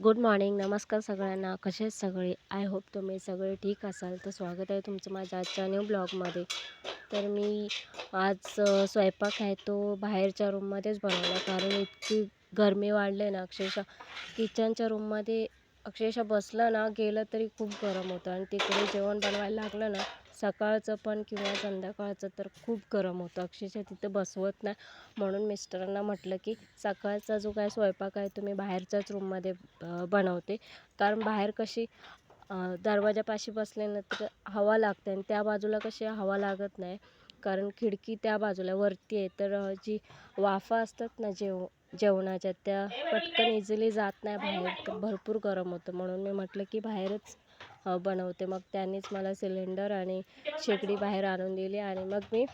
Good morning नमस्कार सगळ्यांना. कसे आहेत सगळे? आय होप तुम्ही सगळे ठीक असाल. तर स्वागत आहे तुमचं माझ्या आजच्या न्यू ब्लॉगमध्ये. तर मी आज स्वयंपाक आहे तो बाहेरच्या रूममध्येच बनवला. कारण इतकी गरमी वाढली ना अक्षरशः किचनच्या रूममध्ये अक्षरशः बसलं ना गेलं तरी खूप गरम होतं. आणि तिकडे जेवण बनवायला लागलं ना सकाळचं पण किंवा संध्याकाळचं तर खूप गरम होतं. अक्षरशः तिथं बसवत नाही. म्हणून मिस्टरांना म्हटलं की सकाळचा जो काय स्वयंपाक आहे तो मी बाहेरच्याच रूममध्ये बनवते. कारण बाहेर कशी दरवाजापाशी बसले ना तर हवा लागते आणि त्या बाजूला कशी हवा लागत नाही. कारण खिडकी त्या बाजूला वरती आहे. तर जी वाफा असतात ना जेव जेवणाच्या त्या पटकन इझिली जात नाही बाहेर. भरपूर गरम होतं. म्हणून मी म्हटलं की बाहेरच बनवते. मग त्यांनीच मला सिलेंडर आणि शेगडी बाहेर आणून दिली आणि मग मी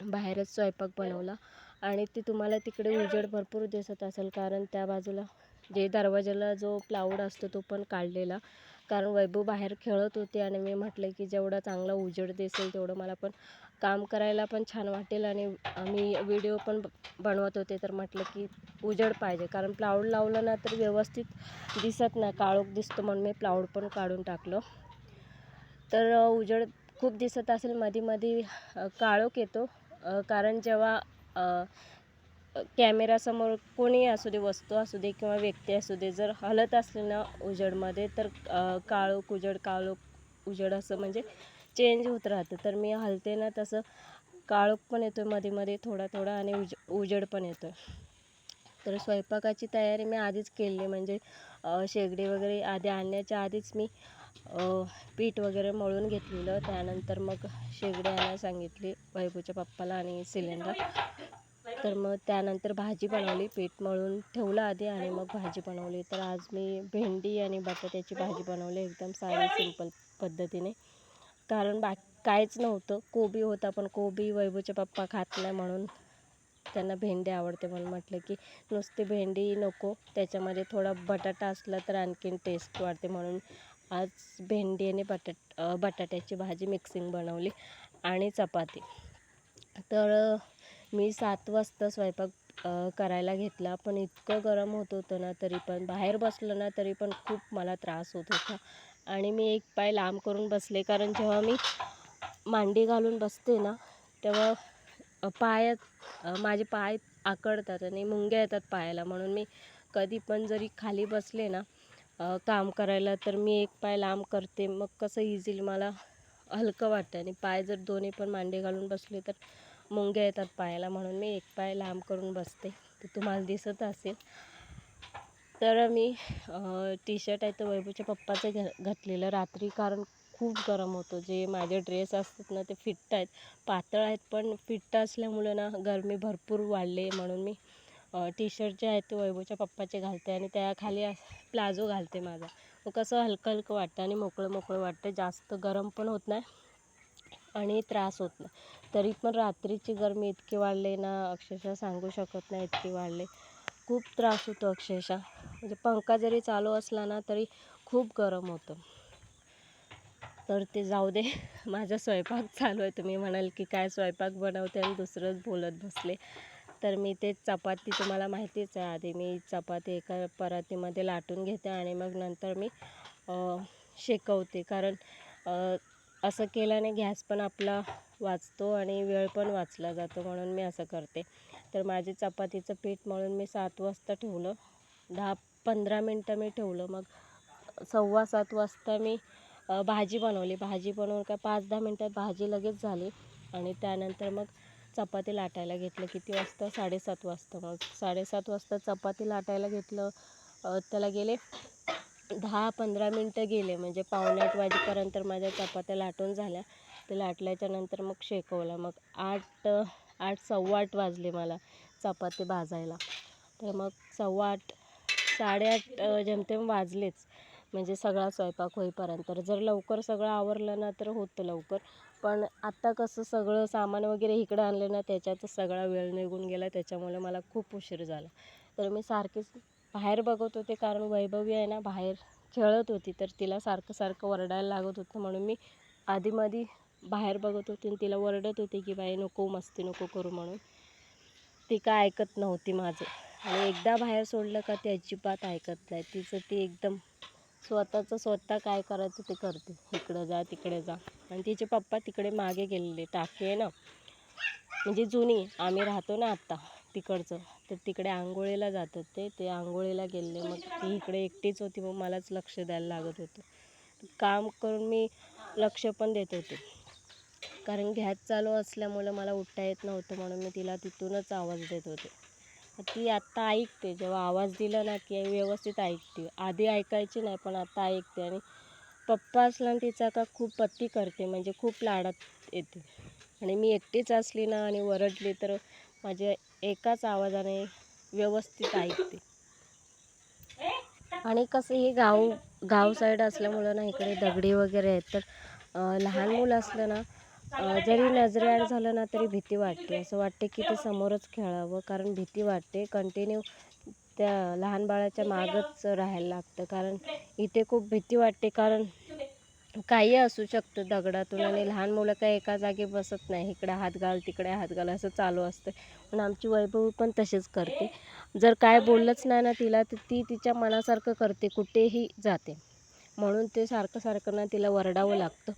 बाहेरच स्वयंपाक बनवला. आणि ती तुम्हाला तिकडे उजेड भरपूर दिसत असेल कारण त्या बाजूला जे दरवाजाला जो प्लाऊड असतो तो पण काढलेला. कारण वैभव बाहेर खेळत होते आणि मी म्हटलं की जेवढा चांगला उजेड दिसेल तेवढं मला पण काम करायला पण छान वाटेल आणि मी व्हिडिओ पण बनवत होते तर म्हटलं की उजेड पाहिजे. कारण प्लाऊड लावलं ना तर व्यवस्थित दिसत नाही. काळोख दिसतो म्हणून मी प्लाऊड पण काढून टाकलं. तर उजेड खूप दिसत असेल मध्ये मध्ये काळोख येतो. कारण जेव्हा कॅमेरासमोर कोणीही असू दे वस्तू असू दे किंवा व्यक्ती असू दे जर हलत असली ना उजेडमध्ये तर काळोख उजेड काळोख उजेड असं म्हणजे चेंज होत राहतं. तर मी हलते ना तसं काळोख पण येतो मध्ये मध्ये थोडा थोडा आणि उज उजेड पण येतो तर स्वयंपाकाची तयारी मी आधीच केली म्हणजे शेगडी वगैरे आधी आणण्याच्या आधीच मी पीठ वगैरे मळून घेतलेलं. त्यानंतर मग शेगडी आणायला सांगितली वैभूच्या पप्पाला आणि सिलेंडर. तर मग त्यानंतर भाजी बनवली पीठ मळून ठेवलं आधी आणि मग भाजी बनवली. तर आज मी भेंडी आणि बटाट्याची भाजी बनवली एकदम साधी सिंपल पद्धतीने. कारण बाकी काहीच नव्हतं. कोबी होता पण कोबी वैभवचे पप्पा खात नाही म्हणून त्यांना भेंडी आवडते म्हणून म्हटलं की नुसती भेंडी नको त्याच्यामध्ये थोडा बटाटा असला तर आणखीन टेस्ट वाढते. म्हणून आज भेंडी आणि बटाट बटाट्याची भाजी मिक्सिंग बनवली आणि चपाती. तर मी सात वाजता स्वयंपाक करायला घेतला पण इतकं गरम होत होतं ना तरी पण बाहेर बसलं ना तरी पण खूप मला त्रास होत होता. आणि मी एक पाय लांब करून बसले. कारण जेव्हा मी मांडी घालून बसते ना तेव्हा पायात माझे पाय आकडतात आणि मुंग्या येतात पायाला. म्हणून मी कधी पण जरी खाली बसले ना काम करायला तर मी एक पाय लांब करते. मग कसं इझिली मला हलकं वाटतं. आणि पाय जर दोन्ही पण मांडी घालून बसले तर मुंग्या येतात पायाला. म्हणून मी एक पाय लांब करून बसते. ते तुम्हाला दिसत असेल. तर मी टी शर्ट आहे तर वैभवच्या पप्पाचं घ घातलेलं रात्री कारण खूप गरम होतं. जे माझे ड्रेस असतात ना ते फिट्ट आहेत. पातळ आहेत पण फिट्ट असल्यामुळं ना गरमी भरपूर वाढली म्हणून मी टी शर्ट जे आहे ते वैभवच्या पप्पाचे घालते आणि त्याखाली प्लाझो घालते माझा. मग कसं हलकं हलकं वाटतं आणि मोकळं मोकळं वाटतं. जास्त गरम पण होत नाही आणि त्रास होत नाही. तरी पण रात्रीची गरमी इतकी वाढली ना अक्षरशः सांगू शकत नाही इतकी वाढली खूप त्रास होतो अक्षरशः. म्हणजे पंखा जरी चालू असला ना तरी खूप गरम होतं. तर ते जाऊ दे. माझा स्वयंपाक चालू आहे. तुम्ही म्हणाल की काय स्वयंपाक बनवते आणि दुसरंच बोलत बसले. तर मी ते चपाती तुम्हाला माहितीच आहे. आधी मी चपाती एका परातीमध्ये लाटून घेते आणि मग नंतर मी शेकवते. कारण असं केल्याने गॅस पण आपला वाचतो आणि वेळ पण वाचला जातो म्हणून मी असं करते. तर माझे चपातीचं पीठ म्हणून मी सात वाजता ठेवलं. दहा पंधरा मिनटं मी ठेवलं. मग सव्वा सात वाजता मी भाजी बनवली. भाजी बनवून काय पाच दहा मिनटात भाजी लगेच झाली. आणि त्यानंतर मग चपाती लाटायला घेतलं. किती वाजता? साडेसात वाजता. मग साडेसात वाजता चपाती लाटायला घेतलं. त्याला गेले दहा पंधरा मिनटं गेले. म्हणजे पावणे आठ वाजेपर्यंत माझ्या चपात्या लाटून झाल्या. ते लाटल्याच्या नंतर मग शेकवलं. मग आठ आठ सव्वा आठ वाजले मला चपाती भाजायला. तर मग सव्वा आठ साडेआठ अ, जेमतेम वाजलेच. म्हणजे सगळा स्वयंपाक होईपर्यंत. तर जर लवकर सगळं आवरलं ना तर होतं लवकर. पण आत्ता कसं सगळं सामान वगैरे इकडं आणलं ना त्याच्यातच सगळा वेळ निघून गेला. त्याच्यामुळे मला खूप उशीर झाला. तर मी सारखीच बाहेर बघत होते कारण वैभवी आहे ना बाहेर खेळत होती. तर तिला सारखं सारखं ओरडायला लागत होतं. म्हणून मी आधीमधी बाहेर बघत होते आणि तिला ओरडत होते की बाई नको मस्ती नको करू म्हणून. ती काय ऐकत नव्हती माझं. आणि एकदा बाहेर सोडलं का ती अजिबात ऐकत नाही. तिचं ती एकदम स्वतःचं स्वतः काय करायचं ते करते. इकडं जा तिकडे जा. आणि तिचे पप्पा तिकडे मागे गेलेले. टाकी आहे ना. म्हणजे जुनी. आम्ही राहतो ना आत्ता तिकडचं. तर तिकडे आंघोळीला जातात ते. ते आंघोळीला गेले मग ती इकडे एकटीच होती. मग मलाच लक्ष द्यायला लागत होतं. काम करून मी लक्ष पण देत होते. कारण गॅस चालू असल्यामुळं मला उठता येत नव्हतं म्हणून मी तिला तिथूनच आवाज देत होते. ती आत्ता ऐकते. जेव्हा आवाज दिला ना की व्यवस्थित ऐकते. आधी ऐकायची नाही पण आता ऐकते. आणि पप्पा असला ना तिचा का खूप पत्ती करते. म्हणजे खूप लाडात येते. आणि मी एकटीच असली ना आणि वरडली तर माझ्या एकाच आवाजाने व्यवस्थित ऐकते. आणि कसं हे गाव गाव साईड असल्यामुळं ना इकडे दगडी वगैरे आहेत. तर लहान मुलं असलं ना जरी नजरेआड झालं ना तरी भीती वाटते. असं वाटते की ते समोरच खेळावं कारण भीती वाटते. कंटिन्यू त्या लहान बाळाच्या मागच राहायला लागतं. कारण इथे खूप भीती वाटते. कारण काही असू शकतं दगडातून आणि लहान मुलं काय एका जागी बसत नाही. इकडे हात घाल तिकडे हात घाल असं चालू असतं. पण आमची वैभवी पण तशीच करते. जर काय बोललंच नाही ना तिला तर ती तिच्या मनासारखं करते. कुठेही जाते. म्हणून ते सारखं सारखं ना तिला वरडावं लागतं.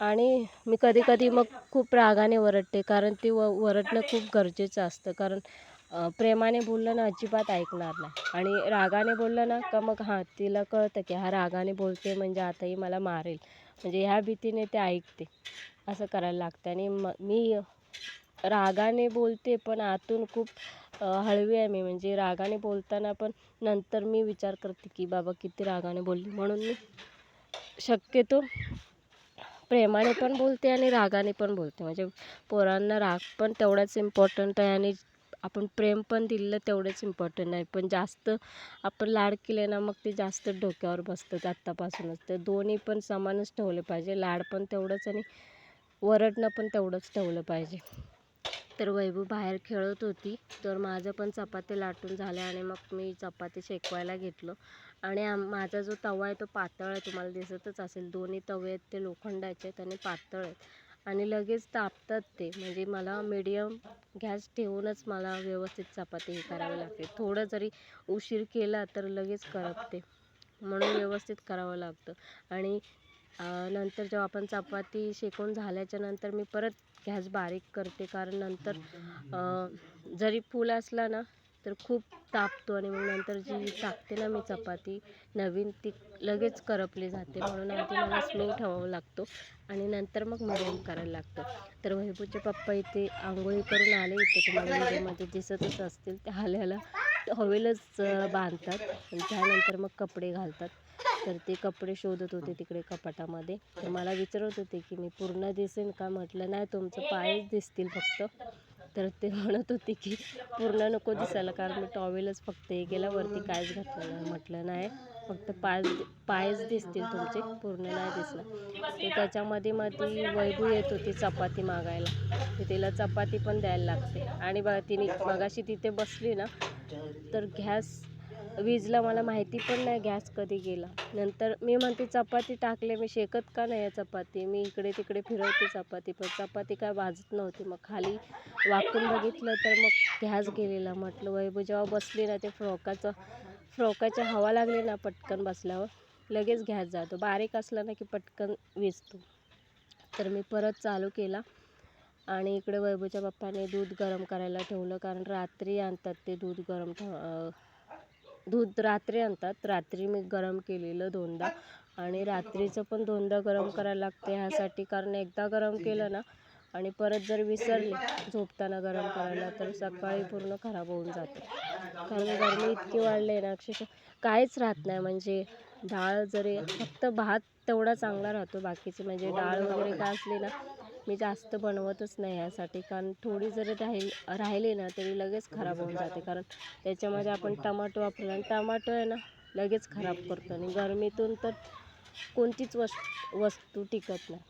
आणि मी कधी कधी मग खूप रागाने ओरडते कारण ती व ओरडणं खूप गरजेचं असतं. कारण प्रेमाने बोललं ना अजिबात ऐकणार नाही. आणि रागाने बोललं ना का मग हां तिला कळतं की हा रागाने बोलते म्हणजे आताही मला मारेल. म्हणजे ह्या भीतीने ते ऐकते. असं करायला लागतं. आणि म मी रागाने बोलते पण आतून खूप हळवी आहे मी. म्हणजे रागाने बोलताना पण नंतर मी विचार करते की बाबा किती रागाने बोलली. म्हणून मी शक्यतो प्रेमाने पण बोलते आणि रागाने पण बोलते. म्हणजे पोरांना राग पण तेवढाच इम्पॉर्टंट आहे आणि आपण प्रेम पण दिलं तेवढंच इम्पॉर्टंट आहे. पण जास्त आपण लाड केले ना मग ते जास्त डोक्यावर बसतं आत्तापासूनच. तर दोन्ही पण समानच ठेवले पाहिजे. लाड पण तेवढंच आणि वरडणं पण तेवढंच ठेवलं पाहिजे. तर वैभव बाहेर खेळत होती. तर माझं पण चपाती लाटून झाल्या आणि मग मी चपाती शेकवायला घेतलं. आणि आम माझा जो तवा आहे तो पातळ आहे तुम्हाला दिसतच असेल. दोन्ही तवे आहेत ते लोखंडाचे आहेत आणि पातळ आहेत. आणि लगेच तापतात ते. म्हणजे मला मीडियम गॅस ठेवूनच मला व्यवस्थित चपाती हे करावी लागते. थोडं जरी उशीर केला तर लगेच करपते. म्हणून व्यवस्थित करावं लागतं. आणि नंतर जेव्हा आपण चपाती शेकून झाल्याच्यानंतर मी परत गॅस बारीक करते. कारण नंतर जरी फुल असला ना तर खूप तापतो आणि मग नंतर जी टाकते ना मी चपाती नवीन ती लगेच करपली जाते. म्हणून आधी मला स्लो ठेवावं लागतो आणि नंतर मग मिडियम करायला लागतं. तर वैभवचे पप्पा इथे आंघोळी करून आले. इथे तुम्हाला व्हिडिओमध्ये दिसतच असतील ते आल्याला. हवेलच बांधतात. आणि त्यानंतर मग कपडे घालतात. तर ते कपडे शोधत होते तिकडे कपाटामध्ये. तर मला विचारत होते की मी पूर्ण दिसेन का? म्हटलं नाही तुमचं पायच दिसतील फक्त. तर ते म्हणत होते की पूर्ण नको दिसायला कारण मी टॉवेलच फक्त हे केला वरती कायच घातलं नाही म्हटलं नाही. फक्त पाय पायच दिसतील तुमचे पूर्ण नाही दिसणार. तर त्याच्यामध्ये मग ती वैभू येत होती चपाती मागायला. तर तिला चपाती पण द्यायला लागते. आणि बघा तिने मगाशी तिथे बसली ना तर गॅस विजला मला माहिती पण नाही गॅस कधी गेला. नंतर मी म्हणते चपाती टाकले मी शेकत का नाही आहे चपाती? मी इकडे तिकडे फिरवते चपाती पण चपाती काय वाजत नव्हती. मग खाली वाकून बघितलं तर मग गॅस गेलेला. म्हटलं वैभव जेव्हा बसली ना ते फ्रॉकाचं फ्रॉकाची हवा लागली ना पटकन बसल्यावर लगेच गॅस जातो. बारीक असला ना की पटकन विजतो. तर मी परत चालू केला आणि इकडे वैभवच्या पप्पाने दूध गरम करायला ठेवलं. कारण रात्री आणतात ते दूध गरम ठेव दूध रात्री आणतात. रात्री मी गरम केलेलं दोनदा आणि रात्रीचं पण दोनदा गरम करायला लागते. ह्यासाठी कारण एकदा गरम केलं ना आणि परत जर विसरले झोपताना गरम करायला तर सकाळी पूर्ण खराब होऊन जाते. कारण गरमी इतकी वाढली आहे ना अक्षरशः काहीच राहत नाही. म्हणजे डाळ जरी फक्त भात तेवढा चांगला राहतो. बाकीचे म्हणजे डाळ वगैरे काय असली ना मी जास्त बनवतच नाही यासाठी. कारण थोडी जरी राहील राहिली ना तरी लगेच खराब होऊन जाते. कारण त्याच्यामध्ये आपण टमाटो वापरला आणि टमाटो आहे ना लगेच खराब करतो. आणि गरमीतून तर कोणतीच वस् वस्तू टिकत नाही.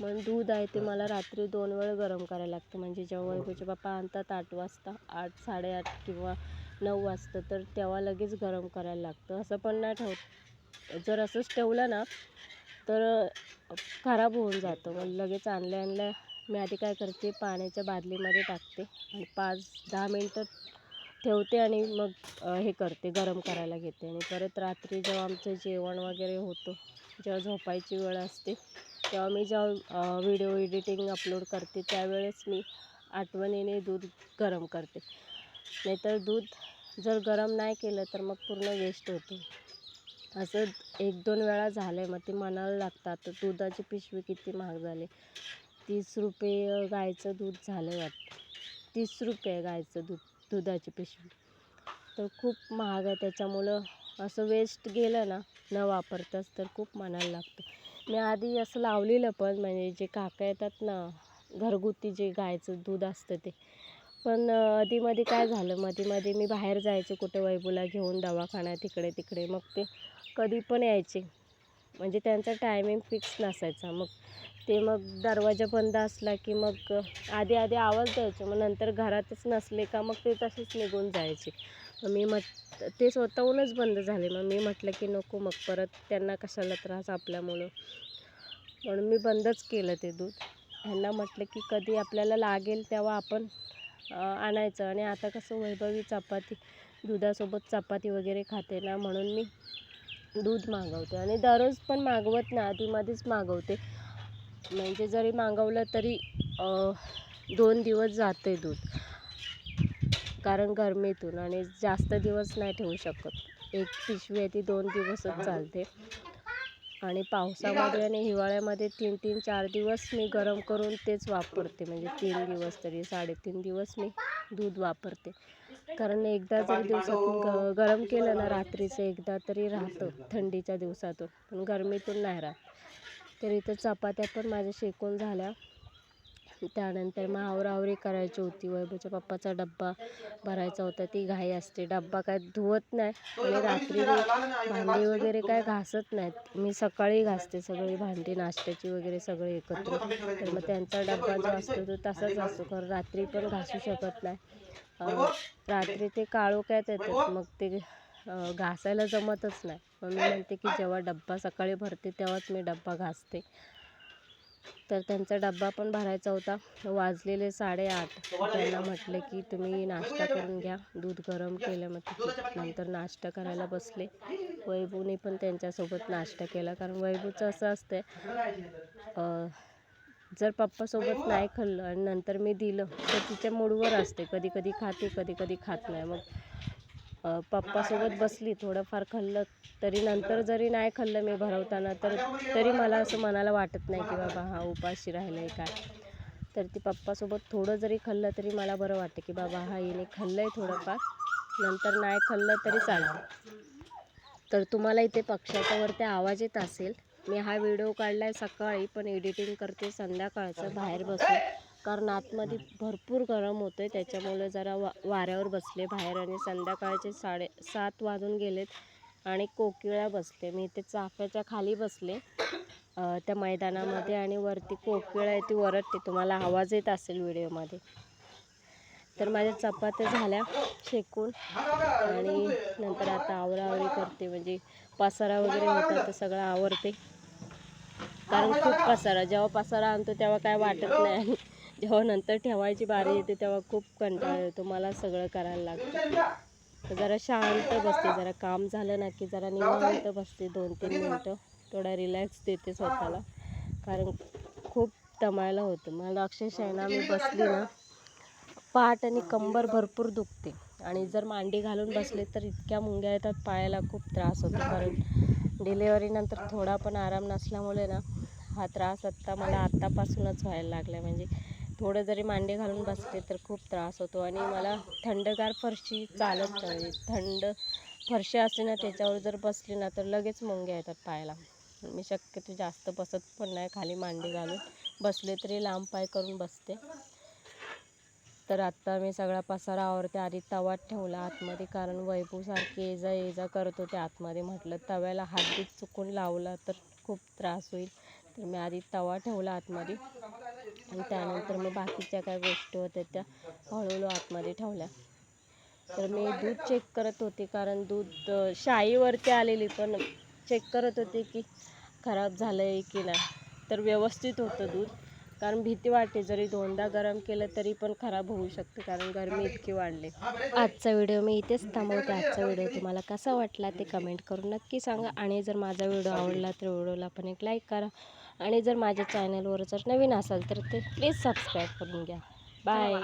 म्हणून दूध आहे ते मला रात्री दोन वेळ गरम करायला लागतं. म्हणजे जेव्हा वैभवचे बाप्पा आणतात आठ वाजता आठ साडेआठ किंवा नऊ वाजता तर तेव्हा लगेच गरम करायला लागतं. असं पण नाही ठेव जर असंच ठेवलं ना तर खराब होऊन जातं. मग लगेच आणल्या आणल्या मी आधी काय करते पाण्याच्या बादलीमध्ये टाकते आणि पाच दहा मिनटं ठेवते आणि मग हे करते गरम करायला घेते. आणि परत रात्री जेव्हा आमचं जेवण वगैरे होतं जेव्हा झोपायची वेळ असते तेव्हा मी जेव्हा व्हिडिओ एडिटिंग अपलोड करते त्यावेळेस मी आठवणीने दूध गरम करते. नाहीतर दूध जर गरम नाही केलं तर मग पूर्ण वेस्ट होते. असं एक दोन वेळा झालं आहे मग ते म्हणायला लागतात. दुधाची पिशवी किती महाग झाली. तीस रुपये गाईचं दूध झालं आहे वाटतं. तीस रुपये गाईचं दूध दुधाची पिशवी. तर खूप महाग आहे त्याच्यामुळं असं वेस्ट गेलं ना न वापरताच तर खूप म्हणायला लागतं. मी आधी असं लावलेलं पण म्हणजे जे काका येतात ना घरगुती जे गायचं दूध असतं ते. पण अधीमध्ये काय झालं मधीमध्ये मी बाहेर जायचे कुठं वैभूला घेऊन दवाखाना तिकडे तिकडे मग ते कधी पण यायचे. म्हणजे त्यांचा टायमिंग फिक्स नसायचा. मग ते मग दरवाजा बंद असला की मग आधी आधी आवाज द्यायचे. मग नंतर घरातच नसले का मग ते तसेच निघून जायचे. मग मी मग ते स्वतःहूनच बंद झाले. मग मी म्हटलं की नको मग परत त्यांना कशाला त्रास आपल्यामुळं. म्हणून मी बंदच केलं ते दूध. ह्यांना म्हटलं की कधी आपल्याला लागेल तेव्हा आपण आणायचं. आणि आता कसं वैभवी चपाती दुधासोबत चपाती वगैरे खाते ना म्हणून मी दूध मागवते आणि दररोज पण मागवत नाही आधीमध्येच मागवते. म्हणजे जरी मागवलं तरी दोन दिवस जाते दूध. कारण गरमीतून आणि जास्त दिवस नाही ठेवू शकत. एक पिशवी आहे ती दोन दिवसच चालते. आणि पावसामध्ये आणि हिवाळ्यामध्ये तीन तीन चार दिवस मी गरम करून तेच वापरते. म्हणजे तीन दिवस तरी साडेतीन दिवस मी दूध वापरते. कारण एकदा जर दिवसातून ग गरम केलं ना रात्रीचं एकदा तरी राहतं थंडीच्या दिवसातून. पण गरमीतून नाही राहत. तर इथं चपात्या पण माझ्या शेकून झाल्या. त्यानंतर मग आवराआवरी करायची होती. वैभवच्या पप्पाचा डब्बा भरायचा होता. ती घाई असते. डब्बा काय धुवत नाही. आणि रात्री भांडी वगैरे काय घासत नाहीत. मी सकाळी घासते सगळी भांडी नाश्त्याची वगैरे सगळे एकत्र. तर मग त्यांचा डब्बा जो असतो तो तसाच असतो. कारण रात्री पण घासू शकत नाही. रात्री ते काळोख्यात येतात मग ते घासायला जमतच नाही. मग मी म्हणते की जेव्हा डब्बा सकाळी भरते तेव्हाच मी डब्बा घासते. तर त्यांचा डब्बा पण भरायचा होता. वाजलेले साडेआठ. त्यांना म्हटलं की तुम्ही नाश्ता करून घ्या. दूध गरम केलं मग नंतर नाश्ता करायला बसले. वैभूने पण त्यांच्यासोबत नाश्ता केला. कारण वैभूचं असं असतं अं, जर पप्पासोबत नाही खाल्लं आणि नंतर मी दिलं तर तिच्या मूडवर असते. कधी कधी खाते कधी कधी खात नाही. मग पप्पासोबत बसली थोडंफार खाल्लं तरी नंतर जरी नाही खाल्लं मी भरवताना तर तरी मला असं मनाला वाटत नाही की बाबा हा उपाशी राहिलं आहे काय तर ती पप्पासोबत थोडं जरी खाल्लं तरी मला बरं वाटतं की बाबा हा हिने खाल्लं आहे थोडंफार. नंतर नाही खाल्लं तरी चालतं तर तुम्हाला इथे पक्ष्याचा वरती आवाज येत असेल. मी हा व्हिडिओ काढला आहे सकाळी पण एडिटिंग करते संध्याकाळचं बाहेर बसून. कारण आतमध्ये भरपूर गरम होतं आहे त्याच्यामुळे जरा वा वाऱ्यावर बसले बाहेर आणि संध्याकाळचे साडे सात वाजून गेलेत आणि कोकिळा बसले. मी इथे चाफ्याच्या खाली बसले त्या मैदानामध्ये आणि वरती कोकिळा आहे ती वरटते तुम्हाला आवाज येत असेल व्हिडिओमध्ये. तर माझ्या चपात्या झाल्या शेकून आणि नंतर आता आवराआवरी करते. म्हणजे पसारा वगैरे होता तर सगळं आवरते. कारण खूप पसारा जेव्हा पसारा आणतो तेव्हा काय वाटत नाही. जेव्हा नंतर ठेवायची बारी येते तेव्हा खूप कंटाळा येतो मला सगळं करायला लागतं. तर जरा शांत बसते जरा काम झालं ना की जरा निवांत बसते दोन तीन मिनटं. थोडा रिलॅक्स देते स्वतःला. कारण खूप दमायला होतं. मला अक्षरशः ना मी बसली ना पाठ आणि कंबर भरपूर दुखते. आणि जर मांडी घालून बसले तर इतक्या मुंग्या येतात पायाला खूप त्रास होतो. कारण डिलेवरीनंतर थोडा पण आराम नसल्यामुळे ना हा त्रास आत्ता मला आत्तापासूनच व्हायला लागला म्हणजे थोडं जरी मांडे घालून बसले तर खूप त्रास होतो आणि मला थंडगार फरशी चालत नाही. थंड फरशी असली ना त्याच्यावर जर बसली ना तर लगेच मुंग्या येतात पायाला. मी शक्यतो जास्त बसत पण नाही खाली मांडी घालून बसले तरी लांब पाय करून बसते. तर आत्ता मी सगळा पसारा आवरते. आधी तवात ठेवला आतमध्ये कारण वैभवसारखे ये जा ये जा करत होते आतमध्ये. म्हटलं तव्याला हात चुकून लावला तर खूप त्रास होईल. तर मी आधी तवा ठेवला आतमध्ये आणि त्यानंतर मग बाकीच्या काय गोष्टी होत्या त्या हळूहळू आतमध्ये ठेवल्या. तर मी दूध चेक करत होते कारण दूध शाईवरती आलेली पण चेक करत होते की खराब झालं आहे की नाही. तर व्यवस्थित होतं दूध. कारण भीती वाटते जरी दोनदा गरम केलं तरी पण खराब होऊ शकते कारण गरमी इतकी वाढली. आजचा व्हिडिओ मी इथेच थांबवते. आजचा व्हिडिओ तुम्हाला कसा वाटला ते कमेंट करून नक्की सांगा. आणि जर माझा व्हिडिओ आवडला तर व्हिडिओला पण एक लाईक करा. आणि जर माझ्या चॅनलवर जर नवीन असाल तर ते प्लीज सबस्क्राईब करून घ्या. बाय.